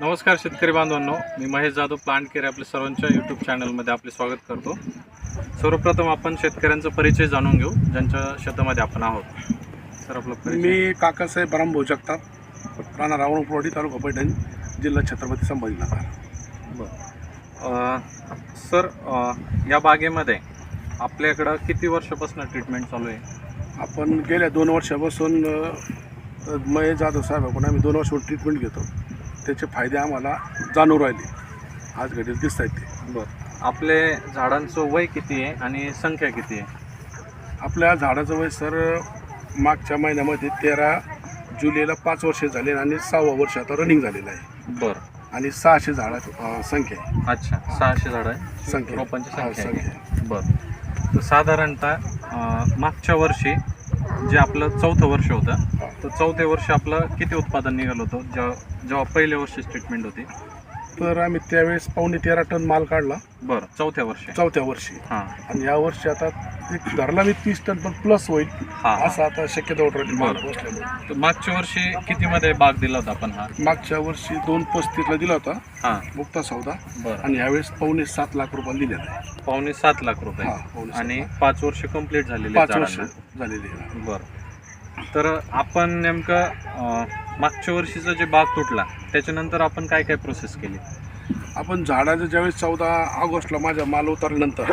नमस्कार शेतकरी बांधवांनो. मी महेश जाधव प्लांट केअर आपल्या सर्वांच्या यूट्यूब चॅनलमध्ये आपले स्वागत करतो. सर्वप्रथम आपण शेतकऱ्यांचा परिचय जाणून घेऊ ज्यांच्या शेतामध्ये आपण आहोत. सर आपला परिचय. मी काकासाहेब रामभाऊ जगताप राणा रावणप्रवाडी तालुका पैठण जिल्हा छत्रपती संभाजीनगर. अ, सर या बागेमध्ये आपल्याकडं किती वर्षापासून ट्रीटमेंट चालू आहे? आपण गेल्या दोन वर्षापासून महेश जाधव साहेब आपण आम्ही दोन वर्षापासून ट्रीटमेंट घेतो. त्याचे फायदे आम्हाला जाणून राहिले. आज घडीत दिसत आहेत ते. बरं. आपले झाडांचं वय किती आहे आणि संख्या किती आहे? आपल्या झाडाचं वय सर मागच्या महिन्यामध्ये तेरा जुलैला पाच वर्षे झाले आणि सहावं वर्ष आता रनिंग झालेलं आहे. बरं. आणि सहाशे झाडा संख्या आहे. अच्छा सहाशे झाड आहे. संख्या रोपांची हा, संख्या संख्या आहे. बरं. तर साधारणतः अं, मागच्या वर्षी जे आपलं चौथं वर्ष होतं तर चौथ्या वर्ष आपलं किती उत्पादन निघालं होतं जेव्हा जेव्हा पहिल्या वर्षी ट्रीटमेंट होती? तर आम्ही त्यावेळेस पावणे तेरा टन माल काढला. बरं चौथ्या वर्षी. चौथ्या वर्षी. हां. आणि या वर्षी आता एक धरला मी तीस टन पण प्लस होईल. हां. असं आता शक्यता माल बरं. तर मागच्या वर्षी कितीमध्ये बाग दिला होता आपण हा? मागच्या वर्षी दोन पस्तीसला दिला होता. हां. मुक्ता सौदा. बरं. आणि यावेळेस पावणे सात लाख रुपये दिलेला आहे. पावणे सात लाख रुपये. हा, पावणे सात आणि. पाच वर्ष कंप्लीट झालेले पाच वर्ष झालेली आहे. बरं. तर आपण नेमकं अं, मागच्या वर्षीचा जे बाग तुटला त्याच्यानंतर आपण काय काय प्रोसेस केली? आपण झाडाचं ज्यावेळेस चौदा ऑगस्टला माझ्या माल उतरल्यानंतर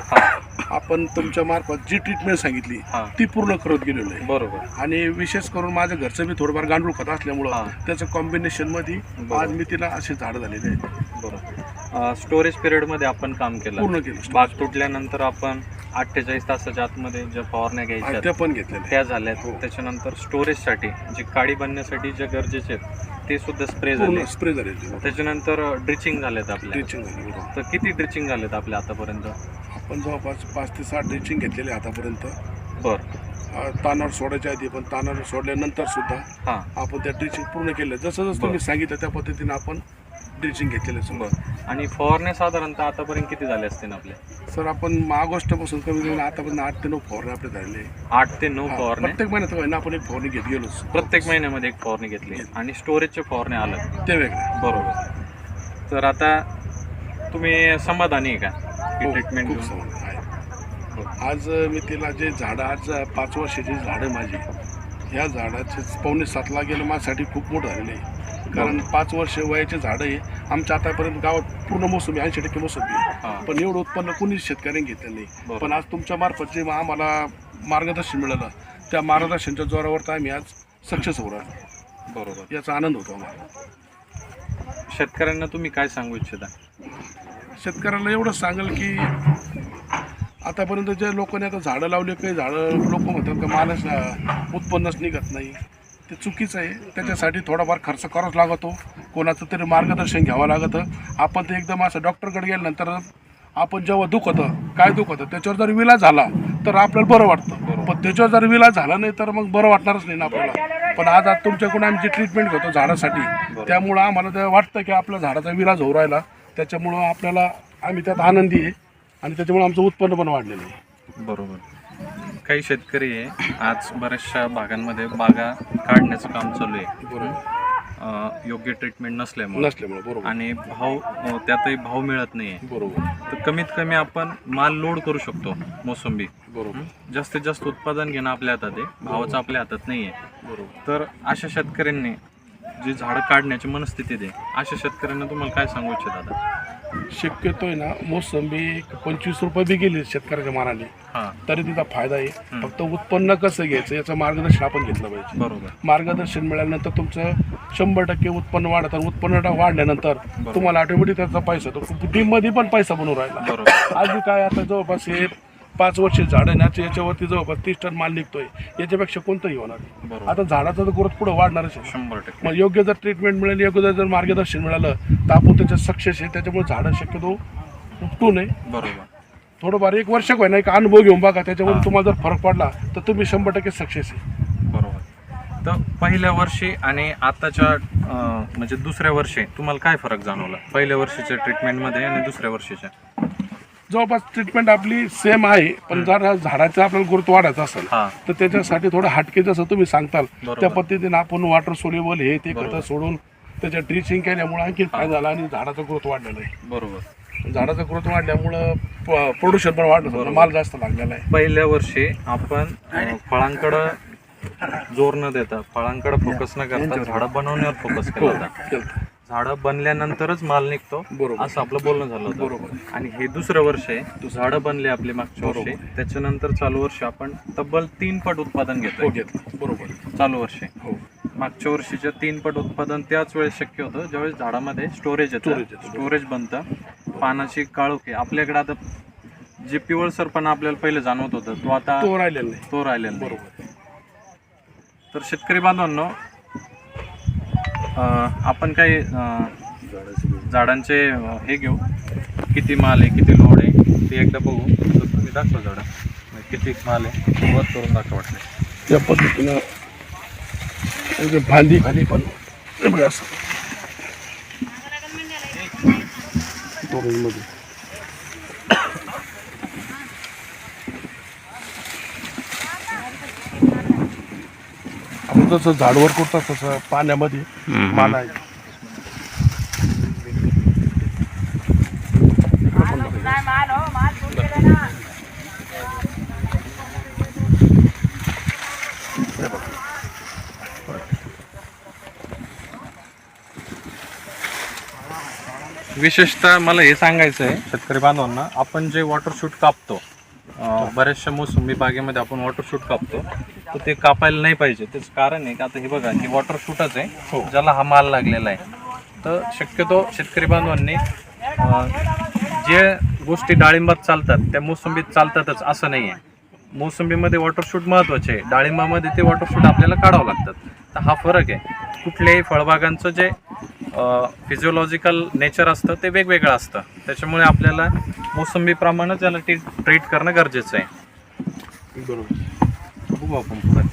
आपण तुमच्या मार्फत जी ट्रीटमेंट सांगितली हां. ते पूर्ण करत गेलेलो आहे. बरोबर. आणि विशेष करून माझ्या घरचं मी थोडंफार गांडूळ खत असल्यामुळं. त्याचं कॉम्बिनेशनमध्ये बरोबर. आज मी तिला असे झाडं झालेले आहेत. बरोबर. स्टोरेज पिरियडमध्ये आपण काम केलं. पूर्ण केलं. बाग तुटल्यानंतर आपण अठ्ठेचाळीस तासाच्या आतमध्ये ज्या फवारण्या घ्यायच्या त्या पण घेतलेल्या त्या झाल्यात. हो. त्याच्यानंतर स्टोरेजसाठी जे काडी बनण्यासाठी जे गरजेचे आहेत ते सुद्धा स्प्रे झाले. स्प्रे झालेले त्याच्यानंतर ड्रिचिंग झालेत आपल्या. ड्रिचिंग झाली बरोबर. तर किती ड्रिचिंग झालेत आपल्या आतापर्यंत? आपण जवळपास पाच ते सात ड्रिचिंग घेतलेले आतापर्यंत. बर. अ, तानावर सोडायच्या आधी पण तानावर सोडल्यानंतर सुद्धा हां. आपण त्या ड्रिचिंग पूर्ण केलं जसं जसं. तुम्ही सांगितलं त्या पद्धतीने आपण ड्रिचिंग घेतलेलं बर. आणि फवारण्या साधारणतः आतापर्यंत किती झाले असतील आपले? सर आपण ऑगस्टपासून कमी कमी आतापर्यंत आठ ते नऊ फवारणे आपले झालेले आहे. आठ ते नऊ हा, फवारण्या प्रत्येक महिन्यात आपण एक फवारणी घेत गेलोच प्रत्येक महिन्यामध्ये एक फवारणी घेतली. आणि स्टोरेजचे फवारणे आलं. ते वेगळे. बरोबर. तर आता तुम्ही समाधानी आहे का? हो, ट्रीटमेंट खूप घेऊन? समाधान आहे. आज मी तिला जे झाडं आज पाच वर्षाची झाडं माझी. ह्या झाडाचे पावणे सातला गेलं माझ्यासाठी खूप मोठं झालेलं आहे. कारण पाच वर्ष वयाचे झाडं आहे. आमच्या आतापर्यंत गावात पूर्ण मोसंबी ऐंशी टक्के मोसंबी आहे. पण एवढं उत्पन्न कोणीच शेतकऱ्यांनी घेतलं नाही. पण आज तुमच्या मार्फत जे आम्हाला मार्गदर्शन मिळालं त्या मार्गदर्शनच्या जोरावर तर आम्ही आज सक्सेस होऊ राहिलो. बरोबर. याचा आनंद होतो आम्हाला. शेतकऱ्यांना तुम्ही काय सांगू इच्छिता? शेतकऱ्याला एवढंच सांगेल की आतापर्यंत ज्या लोकांनी आता झाडं लावली काही झाडं लोक म्हणतात का अं, उत्पन्नच निघत नाही. ते चुकीचं आहे. त्याच्यासाठी थोडाफार खर्च करावाच लागतो. कोणाचं तरी मार्गदर्शन घ्यावं लागतं. आपण ते एकदम असं डॉक्टरकडे गेल्यानंतर आपण जेव्हा दुखतं काय दुखतं त्याच्यावर जर विलाज झाला तर आपल्याला बरं वाटतं. पण त्याच्यावर जर विलाज झाला नाही तर मग बरं वाटणारच नाही ना आपल्याला. पण आज आज तुमच्याकडून आम्ही जी ट्रीटमेंट घेतो झाडासाठी त्यामुळं आम्हाला ते वाटतं की आपल्या झाडाचा विलाज होऊ राहिला. त्याच्यामुळं आपल्याला आम्ही त्यात आनंदी आहे आणि त्याच्यामुळे आमचं उत्पन्न पण वाढलेलं आहे. बरोबर. काही शेतकरी आहे आज बऱ्याचशा भागांमध्ये बागा काढण्याचं काम चालू आहे. बरोबर. अं, योग्य ट्रीटमेंट नसल्यामुळे. नसल्यामुळे बरोबर. आणि भाव अं, त्यातही भाव मिळत नाही आहे बरोबर. तर कमीत कमी आपण माल लोड करू शकतो मोसंबी. बरोबर. जास्तीत जास्त उत्पादन घेणं आपल्या हातात आहे. भावाचं आपल्या हातात नाही आहे बरोबर. तर अशा शेतकऱ्यांनी जी झाडं काढण्याची मनस्थिती आहे अशा शेतकऱ्यांना तुम्हाला काय सांगू इच्छित आता शक्यतो आहे ना मोसंबी पंचवीस रुपये बी गेली शेतकऱ्याच्या मानाने हां. तरी तिचा फायदा आहे. फक्त उत्पन्न कसं घ्यायचं याचं मार्गदर्शन आपण घेतलं पाहिजे. बरोबर. मार्गदर्शन मिळाल्यानंतर तुमचं शंभर टक्के उत्पन्न वाढत उत्पन्न वाढल्यानंतर तुम्हाला ऑटोमॅटिक त्याचा पैसा तो टीममध्ये पण पैसा बनवून राहिला. आज काय आता जवळपास हे पाच वर्ष झाडं आहे याच्यावरती जवळपास तीस टन माल निघतोय. याच्यापेक्षा कोणतंही होणार? आता झाडाचा तर ग्रोथ पुढे वाढणारच आहे शंभर टक्के. मग योग्य जर ट्रीटमेंट मिळाली योग्य जर मार्गदर्शन मिळालं तर आपण त्याच्यात सक्सेस आहे. त्याच्यामुळे झाडं शक्यतो उपटू नये. बरोबर. थोडंफार एक वर्ष काय नाही एक अनुभव घेऊन बघा. त्याच्यामध्ये तुम्हाला जर फरक पडला तर तुम्ही शंभर टक्के सक्सेस आहे. बरोबर. तर पहिल्या वर्षी आणि आताच्या म्हणजे दुसऱ्या वर्षी तुम्हाला काय फरक जाणवला? पहिल्या वर्षीच्या ट्रीटमेंटमध्ये आणि दुसऱ्या वर्षीच्या? जवळपास ट्रीटमेंट आपली सेम आहे पण जर झाडाचा आपल्याला गुरुत्व वाढायचं असेल हां. तर त्याच्यासाठी थोडं हटके जसं तुम्ही सांगताल. त्या पद्धतीने आपण वॉटर सोल्युबल हे ते. खतं सोडून त्याच्या ड्रिचिंग केल्यामुळे आणखी फायदा झाला आणि झाडाचा ग्रोथ वाढलेला आहे. बरोबर. झाडाचा ग्रोथ वाढल्यामुळं प्रोड्युशन पण वाढलं माल जास्त लागलेला आहे. पहिल्या वर्षी आपण फळांकडं जोर न देता फळांकडे फोकस न करता झाडं बनवण्यावर फोकस केला केलं. झाडं बनल्यानंतरच माल निघतो. बरोबर. असं आपलं बोलणं झालं होतं. बरोबर. आणि हे दुसरं वर्ष आहे. झाडं बनले आपले मागच्या वर्षी. त्याच्यानंतर चालू वर्षी आपण तब्बल तीन पट उत्पादन हो घेतोय घेतलं. बरोबर. चालू वर्षी. हो. मागच्या वर्षीच्या तीन पट उत्पादन त्याच वेळेस शक्य होतं. ज्यावेळेस झाडामध्ये स्टोरेज येतं. स्टोरेज बनतं. पानाची काळोखी. आपल्याकडे आता जे पिवळसरपणा आपल्याला पहिले जाणवत होतं तो आता तो राहिलेला तो राहिलेला बरोबर. तर शेतकरी बांधवांनो आपण काही झाडांचे हे घेऊ. किती माल आहे किती लोड आहे ते एकदा बघू. तर तुम्ही दाखवा झाडं. म्हणजे किती माल आहे वर करून दाखवा वाटते त्या पद्धतीनं म्हणजे त्याचे फांदी खाली पण असं. मध्ये. आपण जसं झाडवर करतात तसं पाण्यामध्ये आहे विशेषतः मला हे सांगायचं आहे शेतकरी बांधवांना आपण जे वॉटर शूट कापतो बऱ्याचशा मोसंबी बागेमध्ये आपण वॉटर शूट कापतो. तर ते कापायला नाही पाहिजे. त्याचं कारण आहे की आता हे बघा हे वॉटर शूटच आहे. ज्याला हा माल लागलेला आहे. तर शक्यतो शेतकरी बांधवांनी जे गोष्टी डाळिंबात चालतात त्या मोसंबीत चालतातच असं नाही आहे मोसंबीमध्ये वॉटर शूट महत्त्वाचे आहे. डाळिंबामध्ये ते वॉटर शूट आपल्याला काढावं लागतात. तर हा फरक आहे. कुठल्याही फळबागांचं जे फिजिओलॉजिकल नेचर असतं ते वेगवेगळं असतं. त्याच्यामुळे आपल्याला मोसंबीप्रमाणे त्याला टी ट्रीट करणं गरजेचं आहे. बरोबर. बघू आपण पुढे.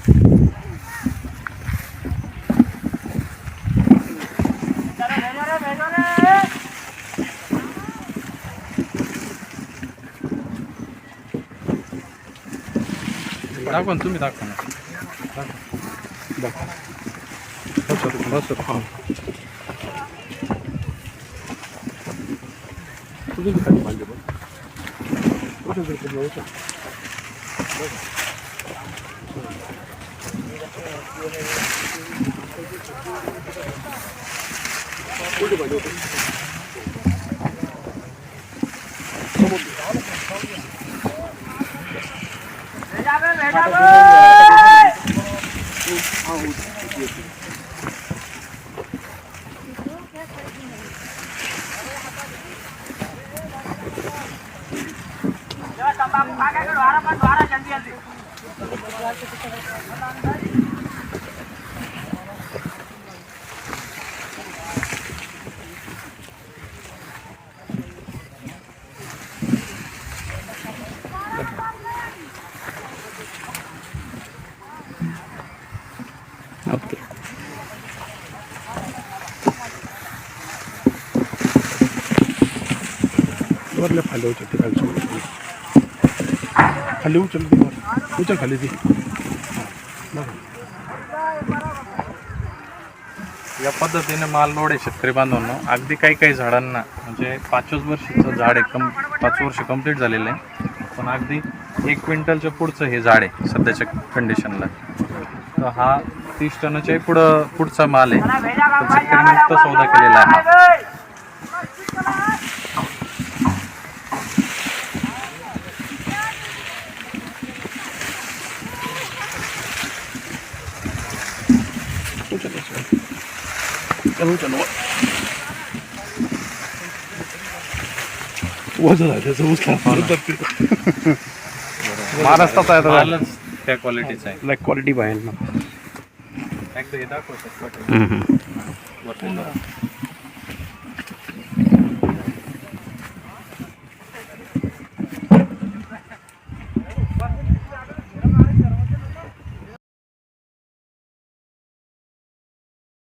दाखवा ना, तुम्ही दाखवा. ना बस हा तुझे खाली पाहिजे बघ कुठे जायचं जायचं? कुठे पाहिजे होतं? ओके वरल्या खाली उचल ते खाली सोड. खाली उचल ती वर. उचल खाली ती. या पद्धतीने माल लोड आहे शेतकरी बांधवांना. अगदी काही काही झाडांना म्हणजे पाचच वर्षाचं झाड आहे कम पाच वर्ष कंप्लीट झालेलं आहे. पण अगदी एक क्विंटलच्या पुढचं हे झाड आहे सध्याच्या कंडिशनला तर हा तीस टनाच्याही पुढं पुढचा माल आहे. तर शेतकऱ्यांनी मुक्त सौदा केलेला आहे हा उचल असं. चल उचल वर. वजन आहे त्याचं उचला नंतर ते महाराष्ट्राचा आहे मालच त्या क्वालिटीचा आहे लाईक क्वालिटी पाहिजे ना एकदा हे दाखव जरा.